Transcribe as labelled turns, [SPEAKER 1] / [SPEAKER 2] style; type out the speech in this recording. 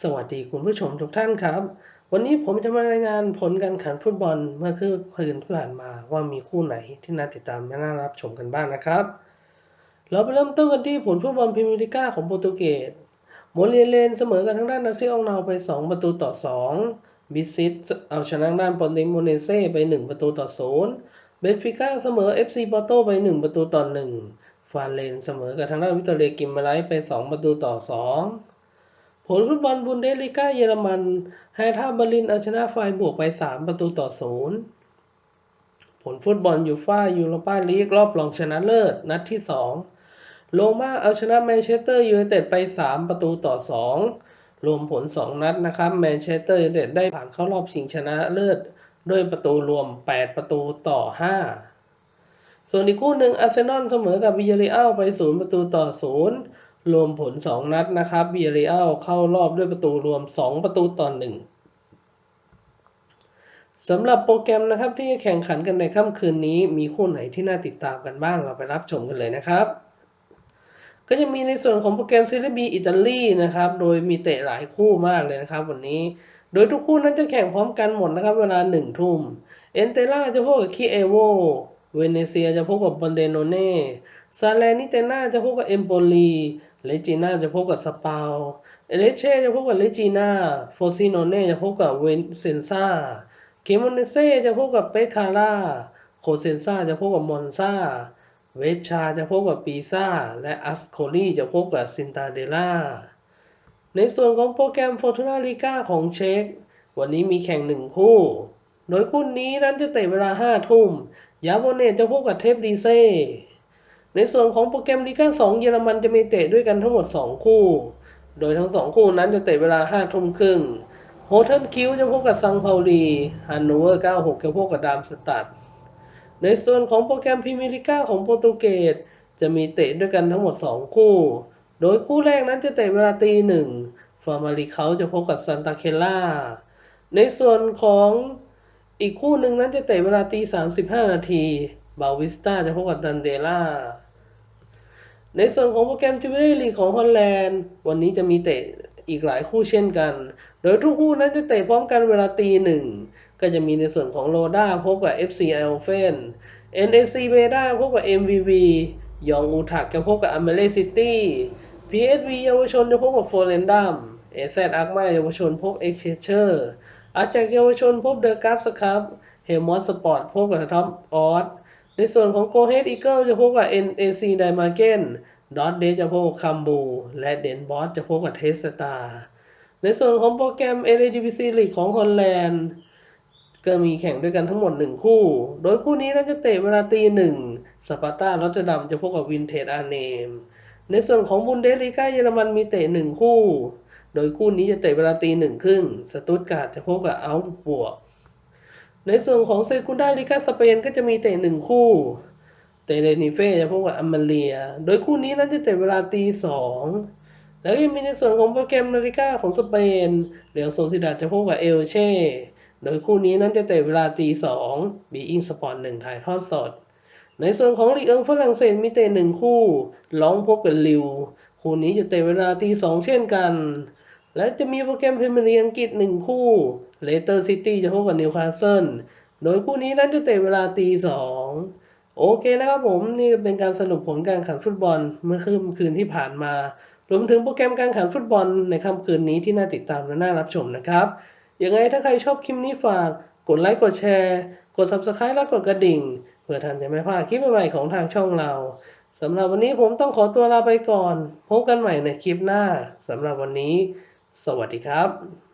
[SPEAKER 1] สวัสดีคุณผู้ชมทุกท่านครับ วันนี้ผมจะมารายงานผลการแข่งฟุตบอลเมื่อคืนคืนที่ผ่านมาว่ามีคู่ไหนที่น่าติดตามและน่ารับชมกันบ้างนะครับ เราไปเริ่มต้นกันที่ผลฟุตบอลพรีเมียร์ลีกาของโปรตุเกสโมเลียเลนเสมอกันทางด้านนาซิอองเนาไป 2 ประตูต่อ 2 บิซิตเอาชนะด้านปอนเตโมเนเซ่ไป 1 ประตูต่อ 0 เบนฟิก้าเสมอ FC ปอร์โตไป 1 ประตูต่อ 1 ฟาเลนเสมอกับทางด้านวิตเตอร์เรกิมมาไลไป 2 ประตูต่อ 2 ผลฟุตบอลบุนเดสลีกาเยอรมันไฮท่าเบอร์ลินเอาชนะไฟบวกไป 3 ประตูต่อ 0 ผลฟุตบอลยูฟ่ายูโรปาลีกรอบรองชนะเลิศ นัดที่ 2 โรม่าเอาชนะแมนเชสเตอร์ยูไนเต็ดไป 3 ประตูต่อ 2 รวมผล 2 นัดนะครับแมนเชสเตอร์ยูไนเต็ดได้ผ่านเข้ารอบชิงชนะเลิศ ด้วยประตูรวม 8 ประตูต่อ 5ส่วนอีกคู่หนึ่งอาร์เซนอลเสมอกับวิยเรอัลไป 0 ประตูต่อ 0 รวมผล 2 นัดนะครับวิยาเรอัลเข้ารอบด้วยประตูรวม 2 ประตูต่อ1สำหรับโปรแกรมนะครับที่จะแข่งขันกันในค่ำคืนนี้ มีคู่ไหนที่น่าติดตามกันบ้างเราไปรับชมกันเลยนะครับ ก็จะมีในส่วนของโปรแกรมซีรีส์บีอิตาลีนะครับ โดยมีเตะหลายคู่มากเลยนะครับ วันนี้ โดยทุกคู่นั้นจะแข่งพร้อมกันหมดนะครับ เวลาหนึ่งทุ่มเอนเตล่าจะพบกับคีเอโวเวเนเซียจะพบกับบอนเดโนเน่ซาเลนิเตน่าจะพบกับเอมโปลี เลจิน่าจะพบกับสปาลเอเลเช่จะพบกับเลจิน่าโฟซิโนเน่จะพบกับเวนเซนซ่าเคมอนเนเซ่จะพบกับเปคาร่าโคเซนซ่าจะพบกับมอนซาเวชาจะพบกับปีซ่า และอัสโคลีจะพบกับซินตาเดล่า ในส่วนของโปรแกรมฟอร์ตูนาลิก้าของเช็กวันนี้มีแข่งหนึ่งคู่ โดยคู่นี้นั้นจะเตะเวลาห้าทุ่ม ยาโบเนตจะพบกับเทปดีเซ่ ในส่วนของโปรแกรมลีก้า2เยอรมันจะมีเตะด้วยกันทั้งหมด 2 คู่ โดยทั้ง 2 คู่นั้นจะเตะเวลา5ทุ่มครึ่งโฮเทลคิวจะพบกับซังเปาลีฮันโนเวอร์ 96 จะพบกับดามสตัดในส่วนของโปรแกรมพรีเมียร์ลีกาของโปรตุเกสจะมีเตะด้วยกันทั้งหมด 2 คู่ โดยคู่แรกนั้นจะเตะเวลาตีหนึ่งฟาร์มาริเขาจะพบกับซันตาเคล่า ในส่วนของอีกคู่หนึ่งนั้นจะเตะเวลาตี35นาที บาวิสตาจะพบกับดันเดล่า ในส่วนของโปรแกรมจูเบลีลีของฮอลแลนด์ วันนี้จะมีเตะอีกหลายคู่เช่นกัน โดยทุกคู่นั้นจะเตะพร้อมกันเวลาตีหนึ่ง ก็จะมีในส่วนของโลด้าพบกับ FC ไอโอเฟน NAC เบด้าพบกับ MVV ยองอูทักจะพบกับอเมเล่ซิตี้ PSV เยาวชนจะพบกับโฟเรนดัม AZ อาร์กมาเยาวชนพบเอ็กเชเชอร์อาจากเยาวชนพบเดอะกราฟสครับเฮมอสสปอร์ตพบกับท็อปออส ในส่วนของโกเฮดอีเกิลจะพบกับ NAC ไดมาเกนดอทเดจะพบกับคัมบูและเดนบอสจะพบกับเทสตาในส่วนของโปรแกรม LADBC ลีกของฮอลแลนด์ก็มีแข่งด้วยกันทั้งหมด 1 คู่ โดยคู่นี้น่าจะเตะเวลาตีหนึ่งสปาร์ตาลอตเตอร์ดัมจะพบกับวินเทจอาร์เนม ในส่วนของบุนเดสลีกาเยอรมันมีเตะ 1 คู่ โดยคู่นี้จะเตะเวลาตีหนึ่งครึ่งสตุตการ์ดจะพบกับอัลบวก ในส่วนของเซกุนดาลิกาสเปนก็จะมีเตะหนึ่งคู่ เตเรนิเฟ่จะพบกับอัมมาเลีย โดยคู่นี้นั้นจะเตะเวลาตีสองแล้วยังมีในส่วนของโปรแกรมนาฬิกาของสเปนเดี๋ยวโซซิดาจะพบกับเอลเช่ โดยคู่นี้นั้นจะเตะเวลาตีสองบีอิงสปอร์ตหนึ่งถ่ายทอดสด ในส่วนของลีกเอิงฝรั่งเศสมีเตะหนึ่งคู่ลองพบกับลิว คู่นี้จะเตะเวลาตีสองเช่นกัน และจะมีโปรแกรมพรีเมียร์ลีกอังกฤษหนึ่งคู่เลสเตอร์ซิตี้จะพบกับนิวคาสเซิลโดยคู่นี้นั้นจะเตะเวลาตีสองโอเคนะครับผมนี่เป็นการสรุปผลการแข่งฟุตบอลเมื่อคืนคืนที่ผ่านมารวมถึงโปรแกรมการแข่งฟุตบอลในค่ำคืนนี้ที่น่าติดตามและน่ารับชมนะครับยังไงถ้าใครชอบคลิปนี้ฝากกดไลค์กดแชร์ กด Subscribe และกดกระดิ่ง เพื่อท่านจะไม่พลาดคลิปใหม่ๆของทางช่องเราสำหรับวันนี้ผมต้องขอตัวลาไปก่อน พบกันใหม่ในคลิปหน้าสำหรับวันนี้ สวัสดีครับ